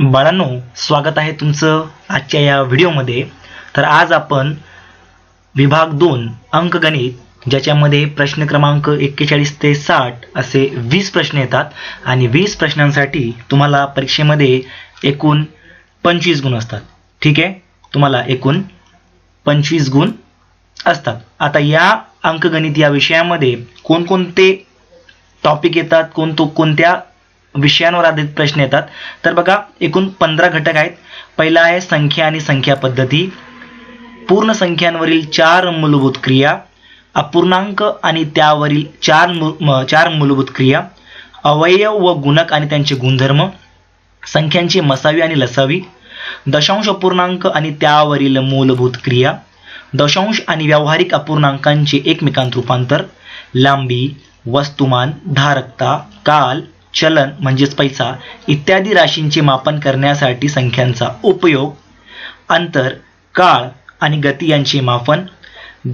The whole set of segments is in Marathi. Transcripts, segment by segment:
बाळांनो स्वागत आहे तुमचं आजच्या या व्हिडिओमध्ये. तर आज आपण विभाग दोन अंकगणित ज्याच्यामध्ये प्रश्न क्रमांक एक्केचाळीस ते साठ असे वीस प्रश्न येतात आणि वीस प्रश्नांसाठी तुम्हाला परीक्षेमध्ये एकूण पंचवीस गुण असतात. ठीक आहे? तुम्हाला एकूण पंचवीस गुण असतात. आता या अंकगणित या विषयामध्ये कोणकोणते टॉपिक येतात कोणतो कोणत्या विषयांवर आधारित प्रश्न येतात. तर बघा एकूण पंधरा घटक आहेत. पहिला आहे संख्या आणि संख्या पद्धती. पूर्ण संख्यांवरील चार मूलभूत क्रिया. अपूर्णांक आणि त्यावरील चार मु चार मूलभूत क्रिया. अवयव व गुणक आणि त्यांचे गुणधर्म. संख्यांची मसावी आणि लसावी. दशांश अपूर्णांक आणि त्यावरील मूलभूत क्रिया. दशांश आणि व्यावहारिक अपूर्णांकांचे एकमेकांत रूपांतर. लांबी वस्तुमान धारकता काल चलन म्हणजेच पैसा इत्यादी राशींचे मापन करण्यासाठी संख्यांचा उपयोग अंतर काळ आणि गती यांचे मापन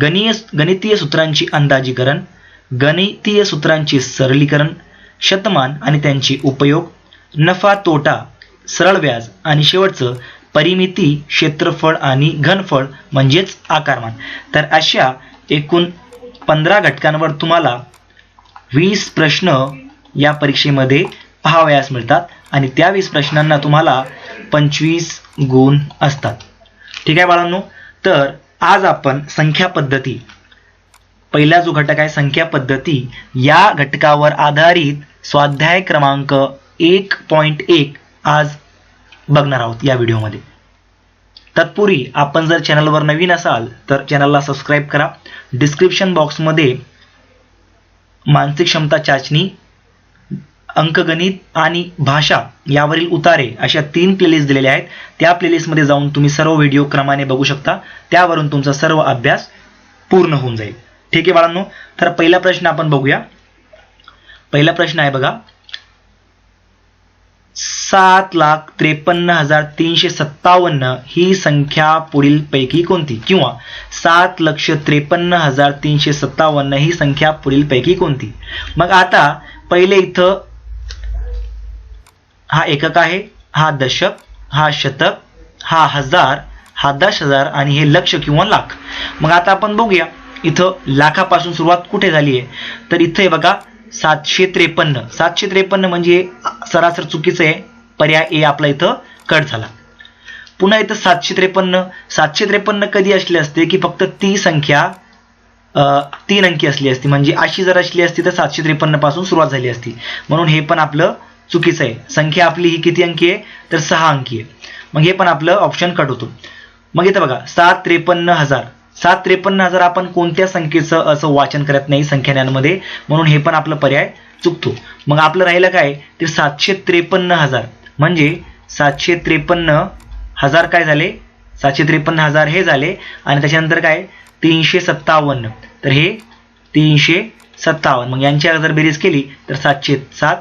गणीय गणितीय सूत्रांची अंदाजीकरण गणितीय सूत्रांचे सरलीकरण शतमान आणि त्यांचे उपयोग नफा तोटा सरळ व्याज आणि शेवटचं परिमिती क्षेत्रफळ आणि घनफळ म्हणजेच आकारमान. तर अशा एकूण पंधरा घटकांवर तुम्हाला वीस प्रश्न या परीक्षेमध्ये पहावयास मिळतात. आणि त्या वीस प्रश्नांना तुम्हाला पंचवीस गुण असतात. ठीक आहे बाळांनो? तर आज आपण संख्या पद्धती पहिला जो घटक आहे संख्या पद्धती या घटकावर आधारित स्वाध्याय क्रमांक एक पॉईंट एक आज बघणार आहोत या व्हिडिओमध्ये. तत्पूर्वी आपण जर चॅनलवर नवीन असाल तर चॅनलला सबस्क्राईब करा. डिस्क्रिप्शन बॉक्समध्ये मानसिक क्षमता चाचणी अंकगणित आणि भाषा यावरील उतारे अशा तीन प्लेलिस्ट दिलेल्या आहेत. त्या प्लेलिस्टमध्ये जाऊन तुम्ही सर्व व्हिडिओ क्रमाने बघू शकता. त्यावरून तुमचा सर्व अभ्यास पूर्ण होऊन जाईल. ठीक आहे बाळांनो? तर पहिला प्रश्न आपण बघूया. पहिला प्रश्न आहे बघा. सात लाख त्रेपन्न हजार तीनशे सत्तावन्न ही संख्या पुढील पैकी कोणती? किंवा सात लक्ष त्रेपन्न हजार तीनशे सत्तावन्न ही संख्या पुढील पैकी कोणती? मग आता पहिले इथं हा एकक आहे हा दशक हा शतक हा हजार हा दश हजार आणि हे लक्ष किंवा लाख. मग आता आपण बघूया इथं लाखापासून सुरुवात कुठे झाली आहे? तर इथं हे बघा सातशे त्रेपन्न. सातशे त्रेपन्न म्हणजे सरासर चुकीचं आहे. पर्याय ए आपला इथं कट झाला. पुन्हा इथं सातशे त्रेपन्न. सातशे त्रेपन्न कधी असले असते की फक्त ती संख्या तीन अंकी असली असती. म्हणजे अशी जर असली असती तर सातशे त्रेपन्नपासून सुरुवात झाली असती. म्हणून हे पण आपलं चुकीचं आहे. संख्या आपली ही किती अंकी आहे? तर सहा अंकी आहे. मग हे पण आपलं ऑप्शन कट होतो. मग इथं बघा सात त्रेपन्न हजार. सात त्रेपन्न हजार आपण कोणत्या संख्येचं असं वाचन करत नाही संख्यानांमध्ये म्हणून हे पण आपलं पर्याय चुकतो. मग आपलं राहिलं काय? ते सातशे त्रेपन्न हजार. म्हणजे सातशे त्रेपन्न हजार काय झाले? सातशे त्रेपन्न हजार हे झाले. आणि त्याच्यानंतर काय? तीनशे सत्तावन्न. तर हे तीनशे सत्तावन्न. मग यांची जर बेरीज केली तर सातशे सात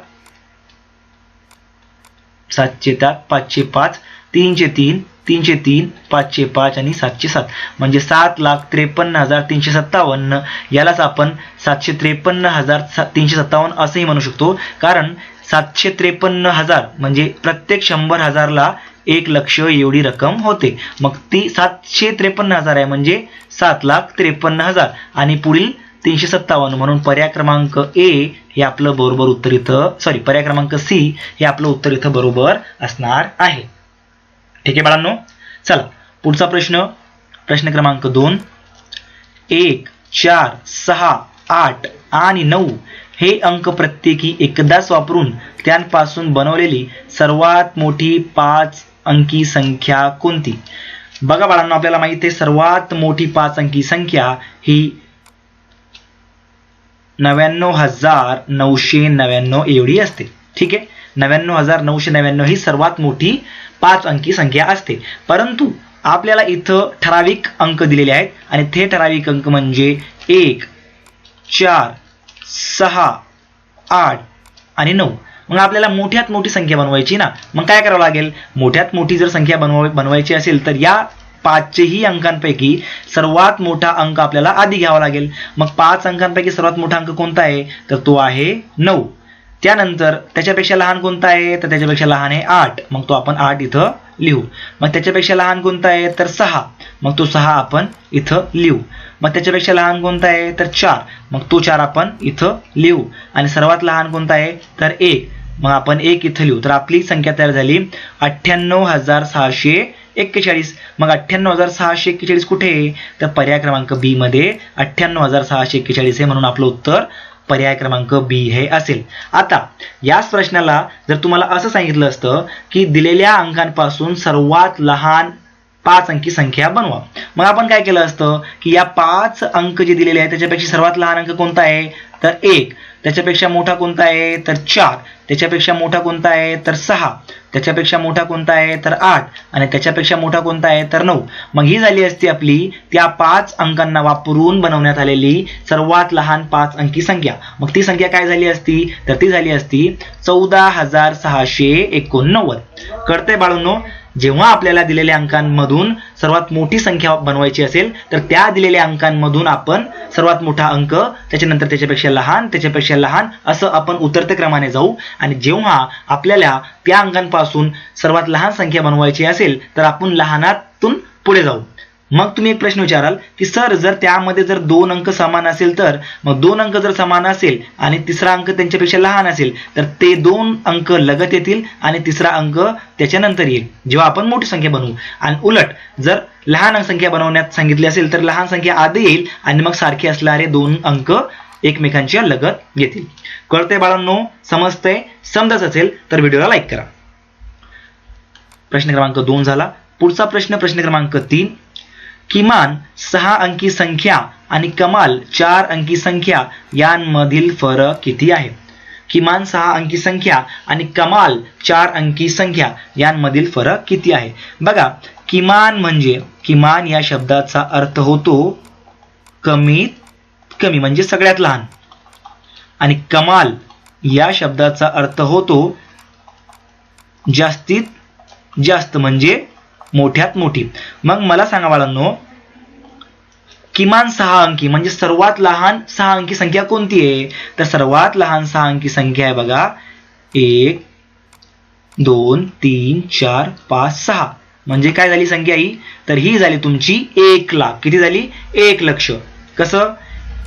सातशे सात पाचशे पाच तीनशे तीन तीनशे तीन पाचशे पाच आणि सातशे सात. म्हणजे सात लाख त्रेपन्न हजार तीनशे सत्तावन्न. यालाच आपण सातशे त्रेपन्न हजार सा- तीनशे सत्तावन्न असंही म्हणू शकतो. कारण सातशे त्रेपन्न हजार म्हणजे प्रत्येक शंभर हजारला एक लक्ष एवढी रक्कम होते. मग ती सातशे त्रेपन्न हजार आहे म्हणजे सात लाख त्रेपन्न हजार. आणि पुढील तीनशे सत्तावन्न म्हणून पर्याय क्रमांक ए हे आपलं बरोबर उत्तर इथं सॉरी पर्याय क्रमांक सी हे आपलं उत्तर इथं बरोबर असणार आहे. ठीक आहे बाळांनो? चला पुढचा प्रश्न. प्रश्न क्रमांक दोन. एक चार सहा आठ आणि नऊ हे अंक प्रत्येकी एकदाच वापरून त्यांपासून बनवलेली सर्वात मोठी पाच अंकी संख्या कोणती? बघा बाळांनो आपल्याला माहिती आहे सर्वात मोठी पाच अंकी संख्या ही नव्याण्णव हजार नऊशे नव्याण्णव एवढी असते. ठीक आहे? नव्याण्णव हजार नऊशे नव्याण्णव ही सर्वात मोठी पाच अंकी संख्या असते. परंतु आपल्याला इथं ठराविक अंक दिलेले आहेत आणि ते ठराविक अंक म्हणजे एक चार सहा आठ आणि नऊ. मग आपल्याला मोठ्यात मोठी संख्या बनवायची ना? मग काय करावं लागेल? मोठ्यात मोठी जर संख्या बनव बनवायची असेल तर या पाचही अंकांपैकी सर्वात मोठा अंक आपल्याला आधी घ्यावा लागेल. मग पाच अंकांपैकी सर्वात मोठा अंक कोणता आहे? तर तो आहे नऊ. त्यानंतर त्याच्यापेक्षा लहान कोणता आहे? तर त्याच्यापेक्षा लहान आहे आठ. मग तो आपण आठ इथं लिहू. मग त्याच्यापेक्षा लहान कोणता आहे? तर सहा. मग तो सहा आपण इथं लिहू. मग त्याच्यापेक्षा लहान कोणता आहे? तर चार. मग तो चार आपण इथं लिहू. आणि सर्वात लहान कोणता आहे? तर एक. मग आपण एक इथं लिहू. तर आपली संख्या तयार झाली अठ्ठ्याण्णव हजार सहाशे एक्केचाळीस. मग अठ्ठ्याण्णव हजार सहाशे एक्केचाळीस कुठे आहे? तर पर्याय क्रमांक बी मध्ये अठ्ठ्याण्णव हजार सहाशे एक्केचाळीस आहे म्हणून आपलं उत्तर पर्याय क्रमांक बी हे असेल. आता याच प्रश्नाला जर तुम्हाला असं सांगितलं असतं की दिलेल्या अंकांपासून सर्वात लहान पाच अंकी संख्या बनवा. मग आपण काय केलं असतं की या पाच अंक जे दिलेले आहेत त्याच्यापेक्षा सर्वात लहान अंक कोणता आहे? तर एक. त्याच्यापेक्षा मोठा कोणता आहे? तर चार. त्याच्यापेक्षा मोठा कोणता आहे तर सहा. त्याच्यापेक्षा मोठा कोणता आहे तर आठ. आणि त्याच्यापेक्षा मोठा कोणता आहे तर नऊ. मग ही झाली असती आपली त्या पाच अंकांना वापरून बनवण्यात आलेली सर्वात लहान पाच अंकी संख्या. मग ती संख्या काय झाली असती? तर ती झाली असती चौदा हजार सहाशे एकोणनव्वद. कळते बाळूनो? जेव्हा आपल्याला दिलेल्या अंकांमधून सर्वात मोठी संख्या बनवायची असेल तर त्या दिलेल्या अंकांमधून आपण सर्वात मोठा अंक त्याच्यानंतर त्याच्यापेक्षा लहान त्याच्यापेक्षा लहान असं आपण उतरत्या क्रमाने जाऊ. आणि जेव्हा आपल्याला त्या अंकांपासून सर्वात लहान संख्या बनवायची असेल तर आपण लहानातून पुढे जाऊ. मग तुम्ही एक प्रश्न विचाराल की सर जर त्यामध्ये जर दोन अंक समान असेल तर? मग दोन अंक जर समान असेल आणि तिसरा अंक त्यांच्यापेक्षा लहान असेल तर ते दोन अंक लगत येतील आणि तिसरा अंक त्याच्यानंतर येईल. जेव्हा आपण मोठी संख्या बनवू. आणि उलट जर लहान संख्या बनवण्यात सांगितली असेल तर लहान संख्या आधी येईल आणि मग सारखे असणारे दोन अंक एकमेकांच्या लगत येतील. कळतंय बाळांनो? समजतंय? समजत असेल तर व्हिडिओला लाईक करा. प्रश्न क्रमांक दोन झाला. पुढचा प्रश्न प्रश्न क्रमांक तीन. किमान सहा अंकी संख्या आणि कमाल चार अंकी संख्या यांमधील फरक किती आहे? किमान सहा अंकी संख्या आणि कमाल चार अंकी संख्या यांमधील फरक किती आहे? बघा किमान म्हणजे किमान या शब्दाचा अर्थ होतो कमीत कमी म्हणजे सगळ्यात लहान. आणि कमाल या शब्दाचा अर्थ होतो जास्तीत जास्त म्हणजे मोठ्यात मोठी. मग मला सांगा बाळांनो किमान सहा अंकी म्हणजे सर्वात लहान सहा अंकी संख्या कोणती आहे? तर सर्वात लहान सहा अंकी संख्या आहे बघा एक दोन तीन चार पाच सहा. म्हणजे काय झाली संख्या ही? तर ही झाली तुमची एक लाख. किती झाली? एक लक्ष. कसं?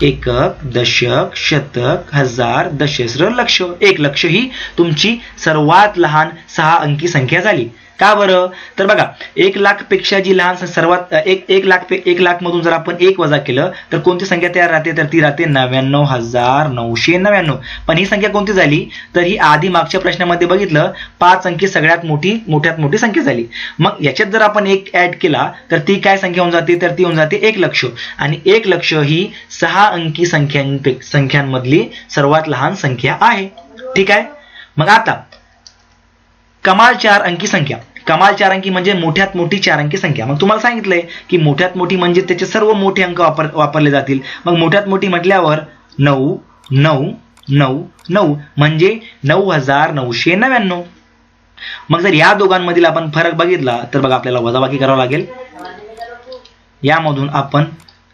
एकक दशक शतक हजार दशस्र लक्ष. एक लक्ष ही तुमची सर्वात लहान सहा अंकी संख्या झाली. का बरं? तर बघा एक लाखपेक्षा जी लहान सर्वात एक एक लाख एक लाख मधून जर आपण एक वजा केलं तर कोणती संख्या तयार राहते? तर ती राहते नव्याण्णव हजार नऊशे नव्याण्णव. पण ही संख्या कोणती झाली? तर ही आधी मागच्या प्रश्नामध्ये बघितलं पाच अंकी सगळ्यात मोठी मोठ्यात मोठी संख्या झाली. मग याच्यात जर आपण एक ऍड केला तर ती काय संख्या होऊन जाते? तर ती होऊन जाते एक लक्ष. आणि एक लक्ष ही सहा अंकी संख्यां संख्यांमधली सर्वात लहान संख्या आहे. ठीक आहे? मग आता कमाल चार अंकी संख्या. कमाल चारांकी म्हणजे मोठ्यात मोठी चार अंकी संख्या. मग तुम्हाला सांगितलंय की मोठ्यात मोठी म्हणजे त्याचे सर्व मोठे अंक वापर वापरले जातील. मग मोठ्यात मोठी म्हटल्यावर नऊ नऊ नऊ नऊ म्हणजे नऊ हजार नऊशे नव्याण्णव. मग जर या दोघांमधील आपण फरक बघितला तर बघा आपल्याला वजाबाकी करावं लागेल. यामधून आपण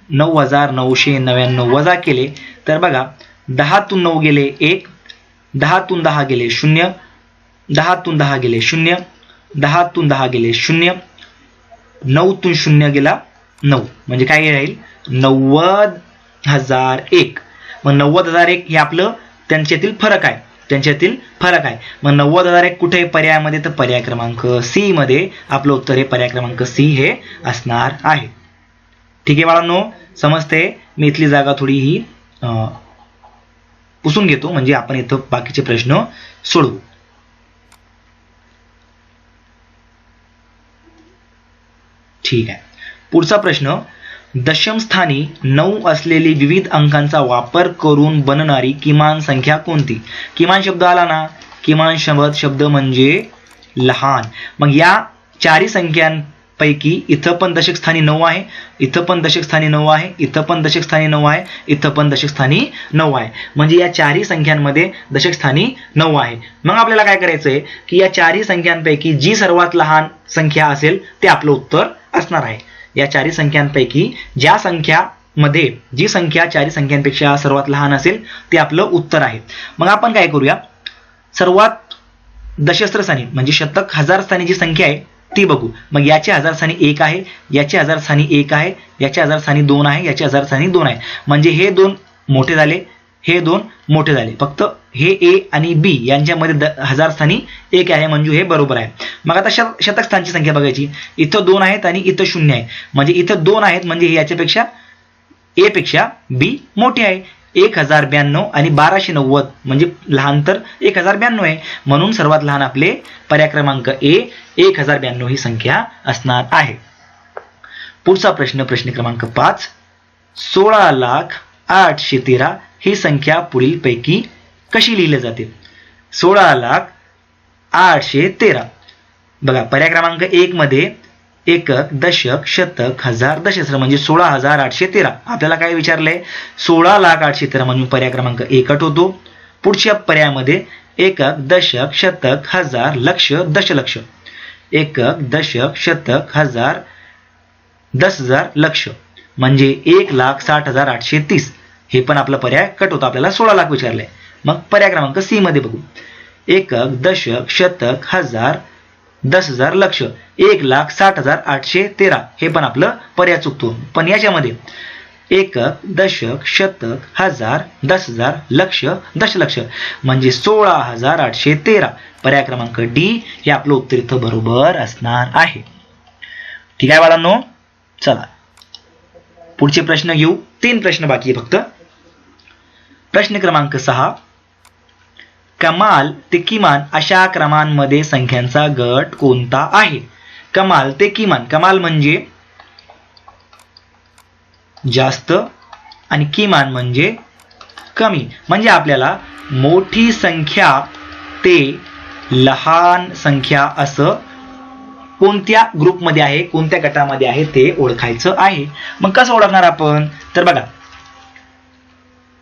नऊ हजार नऊशे नव्याण्णव वजा केले तर बघा दहातून नऊ गेले एक दहातून दहा गेले शून्य दहातून दहा गेले शून्य दहातून दहा गेले शून्य नऊतून शून्य गेला नऊ. म्हणजे काय राहील? नव्वद हजार एक. मग नव्वद हजार एक हे आपलं त्यांच्यातील फरक आहे. त्यांच्यातील फरक आहे. मग नव्वद हजार एक कुठे पर्यायामध्ये. तर पर्याय क्रमांक सी मध्ये आपलं उत्तर हे पर्याय क्रमांक सी हे असणार आहे. ठीक आहे बाळांनो? समजते मी इथली जागा थोडी ही पुसून घेतो. म्हणजे आपण इथं बाकीचे प्रश्न सोडवू. ठीक आहे. पुढचा प्रश्न दशमस्थानी नऊ असलेली विविध अंकांचा वापर करून बनणारी किमान संख्या कोणती? किमान शब्द आला ना? किमान शब्द शब्द म्हणजे लहान. मग या चारी संख्यांपैकी इथं पण दशकस्थानी नऊ आहे इथं पण दशकस्थानी नऊ आहे इथं पण दशकस्थानी नऊ आहे इथं पण दशकस्थानी नऊ आहे. म्हणजे या चारही संख्यांमध्ये दशकस्थानी नऊ आहे. मग आपल्याला काय करायचं आहे की या चारही संख्यांपैकी जी सर्वात लहान संख्या असेल ते आपलं उत्तर असणार आहे. या चारी संख्यांपैकी ज्या संख्या मध्ये जी संख्या चारी संख्यांपेक्षा सर्वात लहान असेल ते आपलं उत्तर आहे. मग आपण काय करूया? सर्वात दशस्त्रस्थानी म्हणजे शतक हजार स्थानी जी संख्या आहे ती बघू. मग याचे हजार स्थानी एक आहे याचे हजार स्थानी एक आहे याचे हजार स्थानी दोन आहे याचे हजार स्थानी दोन आहे. म्हणजे हे दोन मोठे झाले हे दोन मोठे झाले. फक्त हे ए आणि बी यांच्यामध्ये द हजार स्थानी एक आहे. म्हणजे हे बरोबर आहे. मग आता शत शतक स्थानची संख्या बघायची. इथं दोन आहेत आणि इथं शून्य आहे. म्हणजे इथं दोन आहेत म्हणजे हे याच्यापेक्षा ए पेक्षा बी मोठी आहे. एक हजार ब्याण्णव आणि बाराशे नव्वद. म्हणजे लहान तर एक हजार ब्याण्णव आहे. म्हणून सर्वात लहान आपले पर्याय क्रमांक ए एक हजार ब्याण्णव ही संख्या असणार आहे. पुढचा प्रश्न प्रश्न क्रमांक पाच. सोळा लाख आठशे तेरा ही संख्या पुढील पैकी कशी लिहिले जाते सोळा लाख आठशे तेरा. बघा पर्याय क्रमांक एक मध्ये एकक दशक शतक हजार दशस्र म्हणजे सोळा हजार आठशे तेरा. आपल्याला काय विचारलंय? सोळा लाख आठशे तेरा म्हणून पर्याय क्रमांक एकट होतो. पुढच्या पर्यायामध्ये एकक दशक शतक हजार लक्ष दशलक्ष. एकक दशक शतक हजार दस हजार लक्ष. म्हणजे एक लाख साठ हजार आठशे तीस. हे पण आपला पर्याय कट होतो. आपल्याला सोळा लाख विचारलंय. मग पर्याय क्रमांक सी मध्ये बघू. एकक दशक शतक हजार दस हजार लक्ष. एक लाख साठ हजार आठशे तेरा. हे पण आपलं पर्याय चुकतो. पण याच्यामध्ये एकक दशक शतक हजार दस हजार लक्ष दशलक्ष. म्हणजे सोळा हजार आठशे तेरा. पर्याय क्रमांक डी हे आपलं उत्तर इथं बरोबर असणार आहे. ठीक आहे बाळांनो? चला. पुढचे प्रश्न घेऊ. तीन प्रश्न बाकी आहे फक्त. प्रश्न क्रमांक सहा. कमाल ते किमान अशा क्रमांमध्ये संख्यांचा गट कोणता आहे? कमाल ते किमान. कमाल म्हणजे जास्त आणि किमान म्हणजे कमी. म्हणजे आपल्याला मोठी संख्या ते लहान संख्या असं कोणत्या ग्रुपमध्ये आहे कोणत्या गटामध्ये आहे ते ओळखायचं आहे. मग कसं ओळखणार आपण? तर बघा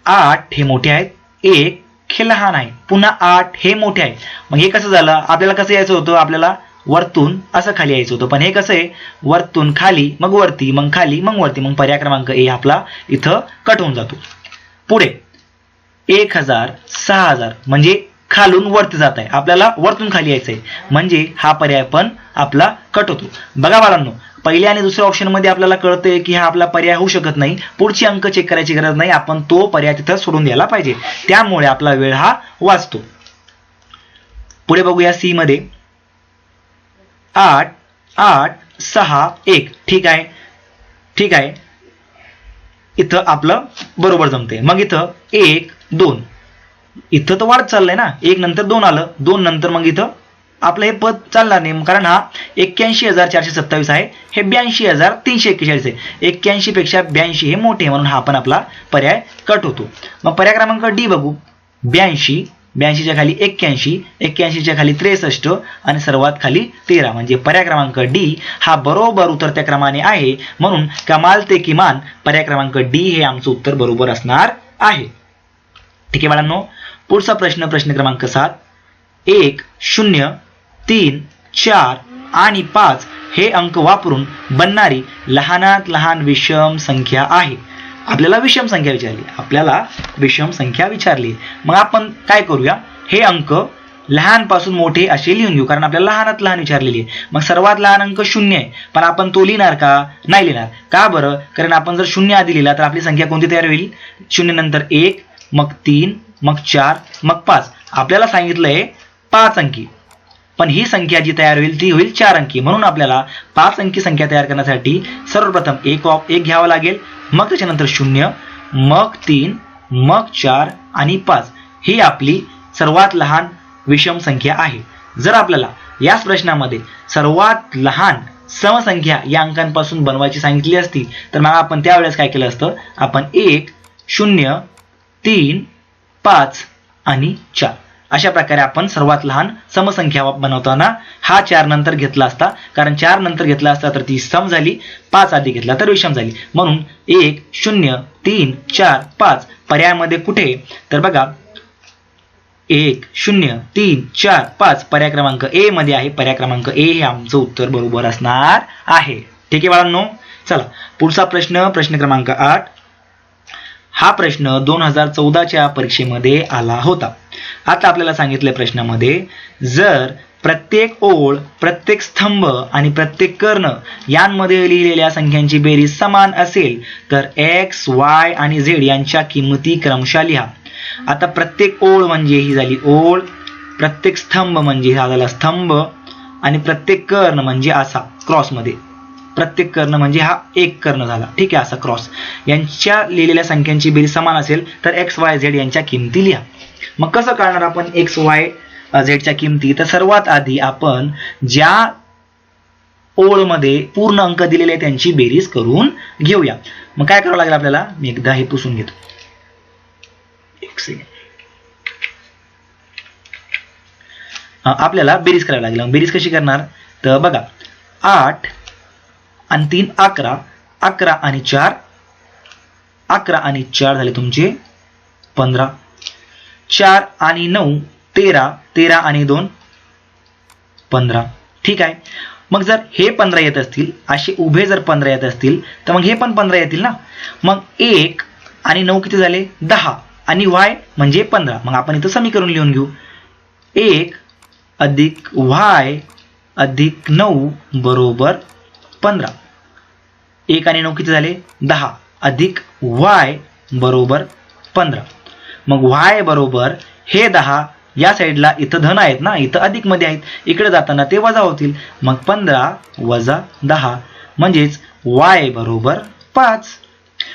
आठ हे मोठे आहेत. एक हे लहान आहे. पुन्हा आठ हे मोठे आहे. मग हे कसं झालं? आपल्याला कसं यायचं होतं? आपल्याला वरतून असं खाली यायचं होतं. पण हे कसं आहे? वरतून खाली मग वरती मग खाली मग वरती मग पर्याय क्रमांक ए आपला इथं कट होऊन जातो. पुढे. एक हजार सहा हजार म्हणजे खालून वरती जात आहे. आपल्याला वरतून खाली यायचं आहे. म्हणजे हा पर्याय पण आपला कट होतो. बघा बाळांनो पहिल्या आणि दुसऱ्या ऑप्शनमध्ये आपल्याला कळतंय की हा आपला पर्याय होऊ शकत नाही. पुढची अंक चेक करायची गरज नाही. आपण तो पर्याय तिथं सोडून द्यायला पाहिजे. त्यामुळे आपला वेळ हा वाचतो. पुढे बघूया सी मध्ये. आठ आठ सहा एक. ठीक आहे. ठीक आहे. इथं आपलं बरोबर जमते मग इथं एक दोन. इथं तर वाढत चाललंय ना. एक नंतर दोन आलं. दोन नंतर मग इथं आपलं हे पद चालणार नाही. कारण हा एक्क्याऐंशी हजार चारशे सत्तावीस आहे. हे ब्याऐंशी हजार तीनशे एक्केचाळीस आहे. एक्क्याऐंशीपेक्षा ब्याऐंशी हे मोठे आहे म्हणून हा पण आपला पर्याय कट होतो. मग पर्याय क्रमांक डी बघू. ब्याऐंशी ब्याऐंशीच्या खाली एक्क्याऐंशी एक्क्याऐंशीच्या खाली त्रेसष्ट आणि सर्वात खाली तेरा. म्हणजे पर्याय क्रमांक डी हा बरोबर उतरत्या क्रमाने आहे. म्हणून कमाल ते किमान पर्याय क्रमांक डी हे आमचं उत्तर बरोबर असणार आहे. ठीक आहे बाळांनो? पुढचा प्रश्न प्रश्न क्रमांक सात. एक शून्य तीन चार आणि पाच हे अंक वापरून बनणारी लहानात लहान विषम संख्या आहे. आपल्याला विषम संख्या विचारली. आपल्याला विषम संख्या विचारली. मग आपण काय करूया? हे अंक लहानपासून मोठे असे लिहून घेऊ कारण आपल्याला लहानात लहान विचारलेली आहे. मग सर्वात लहान अंक शून्य आहे. पण आपण तो लिहिणार का? नाही लिहिणार. का बरं? कारण आपण जर शून्य आधी लिहिला तर आपली संख्या कोणती तयार होईल? शून्य नंतर एक मग तीन मग चार मग पाच. आपल्याला सांगितलंय पाच अंकी. पण ही संख्या जी तयार होईल ती होईल चार अंकी. म्हणून आपल्याला पाच अंकी संख्या तयार करण्यासाठी सर्वप्रथम एक ऑप एक घ्यावा लागेल. मग त्याच्यानंतर शून्य मग तीन मग चार आणि पाच. ही आपली सर्वात लहान विषम संख्या आहे. जर आपल्याला याच प्रश्नामध्ये सर्वात लहान समसंख्या या अंकांपासून बनवायची सांगितली असती तर मग आपण त्यावेळेस काय केलं असतं? आपण एक शून्य तीन पाच आणि चार. अशा प्रकारे आपण सर्वात लहान समसंख्या बनवताना हा चार नंतर घेतला असता. कारण चार नंतर घेतला असता तर ती सम झाली पाच आधी घेतला तर विषम झाली. म्हणून एक शून्य तीन चार पाच पर्यायामध्ये कुठे? तर बघा एक शून्य तीन चार पाच पर्याय क्रमांक ए मध्ये आहे. पर्याय क्रमांक ए हे आमचं उत्तर बरोबर असणार आहे. ठीक आहे बाळांनो? चला पुढचा प्रश्न प्रश्न क्रमांक आठ. हा प्रश्न दोन हजार चौदाच्या परीक्षेमध्ये आला होता. आता आपल्याला सांगितलं प्रश्नामध्ये जर प्रत्येक ओळ प्रत्येक स्तंभ आणि प्रत्येक कर्ण यांमध्ये लिहिलेल्या संख्यांची बेरीज समान असेल तर एक्स वाय आणि झेड यांच्या किंमती क्रमशः लिहा. आता प्रत्येक ओळ म्हणजे ही झाली ओळ प्रत्येक स्तंभ म्हणजे हा झाला स्तंभ आणि प्रत्येक कर्ण म्हणजे असा क्रॉसमध्ये. प्रत्येक कर्ण म्हणजे हा एक कर्ण झाला. ठीक आहे असा क्रॉस यांच्या लिहिलेल्या संख्यांची बेरीज समान असेल तर एक्स वाय झेड यांच्या किमती लिहा. मग कसं कळणार आपण एक्स वाय झेडच्या किमती? तर सर्वात आधी आपण ज्या ओळमध्ये पूर्ण अंक दिलेले त्यांची बेरीज करून घेऊया. मग काय करावं लागेल आपल्याला? मी एकदा हे पुसून घेतो. एक सेकंड आपल्याला बेरीज करावी लागेल. बेरीज कशी करणार? तर बघा आठ आणि तीन अकरा. अकरा आणि चार. अकरा आणि चार झाले तुमचे पंधरा. चार आणि नऊ तेरा. तेरा आणि दोन पंधरा. ठीक आहे. मग जर हे पंधरा येत असतील असे उभे जर पंधरा येत असतील तर मग हे पण पंधरा येतील ना? मग एक आणि नऊ किती झाले? दहा. आणि वाय म्हणजे पंधरा. मग आपण इथं समीकरण लिहून घेऊ. एक अधिक वाय अधिक नऊ बरोबर पंधरा. एक आणि नऊ किती झाले? दहा. अधिक वाय बरोबर पंधरा. मग वाय बरोबर हे दहा या साईडला इथं धन आहेत ना इथं अधिकमध्ये आहेत. इकडे जाताना ते वजा होतील. मग पंधरा वजा दहा म्हणजेच वाय बरोबर पाच.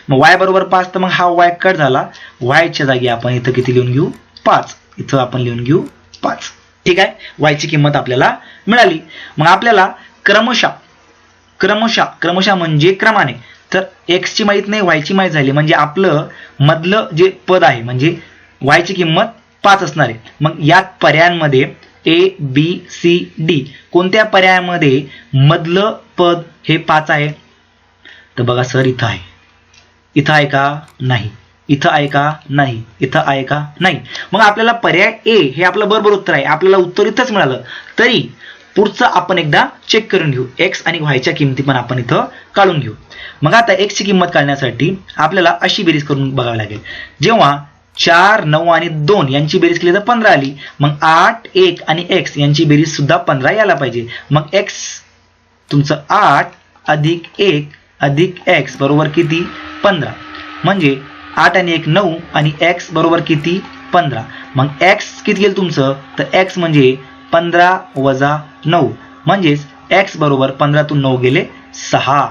मग वाय बरोबर पाच तर मग हा वाय कट झाला. वायच्या जागी आपण इथं किती लिहून घेऊ? पाच. इथं आपण लिहून घेऊ पाच. ठीक आहे? वायची किंमत आपल्याला मिळाली. मग आपल्याला क्रमशः क्रमशः क्रमशः म्हणजे क्रमाने. तर एक्सची माहीत नाही वायची माहीत झाली. म्हणजे आपलं मधलं जे पद आहे म्हणजे वायची किंमत पाच असणार आहे. मग या पर्यायांमध्ये ए बी सी डी कोणत्या पर्यायामध्ये मधलं पद हे पाच आहे? तर बघा सर इथं आहे. इथं आहे का? नाही. इथं आहे का? नाही. इथं आहे का? नाही. मग आपल्याला पर्याय ए हे आपलं बरोबर उत्तर आहे. आपल्याला उत्तर इथंच मिळालं. तरी पुढचं आपण एकदा चेक करून घेऊ. एक्स आणि वायच्या किमती पण आपण इथं काढून घेऊ. मग आता एक्सची किंमत काढण्यासाठी आपल्याला अशी बेरीज करून बघावी लागेल. जेव्हा चार नऊ आणि दोन यांची बेरीज केली तर पंधरा आली. मग आठ एक आणि एक्स यांची बेरीज सुद्धा पंधरा यायला पाहिजे. मग एक्स तुमचं आठ अधिक एक अधिक एक्स बरोबर किती? पंधरा. म्हणजे आठ आणि एक नऊ आणि एक्स बरोबर किती? पंधरा. मग एक्स किती गेलं तुमचं? तर एक्स म्हणजे पंधरा वजा नऊ. म्हणजेच एक्स बरोबर पंधरातून नऊ गेले सहा.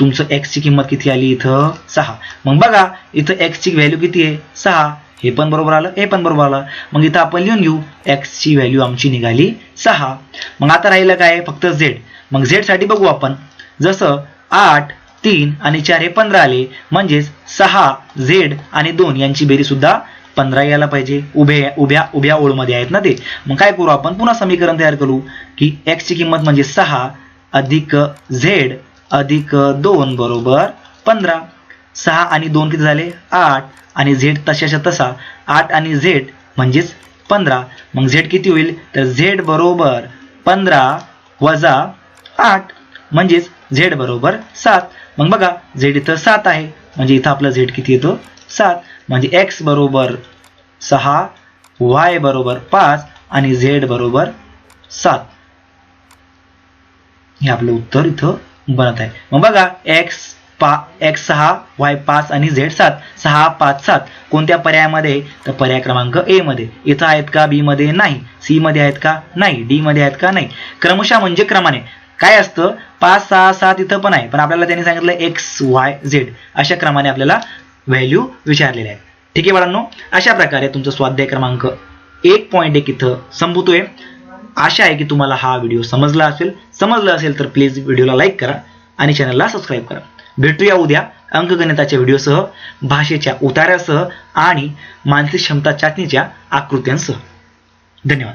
तुमचं एक्सची किंमत किती आली इथं? सहा. मग बघा इथं एक्सची व्हॅल्यू किती आहे? सहा. हे पण बरोबर आलं हे पण बरोबर आलं. मग इथं आपण लिहून घेऊ एक्सची व्हॅल्यू आमची निघाली सहा. मग आता राहिलं काय? फक्त झेड मग झेडसाठी बघू आपण. जसं आठ तीन आणि चार हे पंधरा आले. म्हणजेच सहा झेड आणि दोन यांची बेरीज सुद्धा पंधरा यायला पाहिजे. उभे उभ्या उभ्या ओळमध्ये आहेत ना ते. मग काय करू आपण? पुन्हा समीकरण तयार करू की एक्सची किंमत म्हणजे सहा अधिक झेड अधिक दोन बरोबर पंधरा. सहा आणि दोन किती झाले? आठ. आणि झेड तशाच्या तसा. आठ आणि झेड म्हणजेच पंधरा. मग झेड किती होईल? तर झेड बरोबर पंधरा वजा आठ. म्हणजेच झेड बरोबर सात. मग बघा झेड इथं सात आहे. म्हणजे इथं आपलं झेड किती येतो? सात. म्हणजे एक्स बरोबर सहा वाय बरोबर पाच आणि झेड बरोबर सात. हे आपलं उत्तर इथं बनत आहे. मग बघा एक्स पा एक्स सहा वाय पाच आणि झेड सात. सहा पाच सात. कोणत्या पर्यायामध्ये? तर पर्याय क्रमांक ए मध्ये. इथं आहेत का? बी मध्ये नाही. सी मध्ये आहेत का? नाही. डी मध्ये आहेत का? नाही. क्रमशः म्हणजे क्रमाने. काय असतं? पाच सहा सात इथं पण आहे. पण आपल्याला त्यांनी सांगितलं एक्स वाय झेड अशा क्रमाने आपल्याला व्हॅल्यू विचारलेल्या आहे ठीक आहे बाळांनो? अशा प्रकारे तुमचं स्वाध्याय क्रमांक एक पॉईंट एक इथं संपतोय. आशा आहे की तुम्हाला हा व्हिडिओ समजला असेल. समजला असेल तर प्लीज व्हिडिओला लाईक करा आणि चॅनलला सबस्क्राईब करा. भेटूया उद्या अंकगणिताच्या व्हिडिओसह भाषेच्या उतार्यासह आणि मानसिक क्षमता चाचणीच्या आकृत्यांसह. धन्यवाद.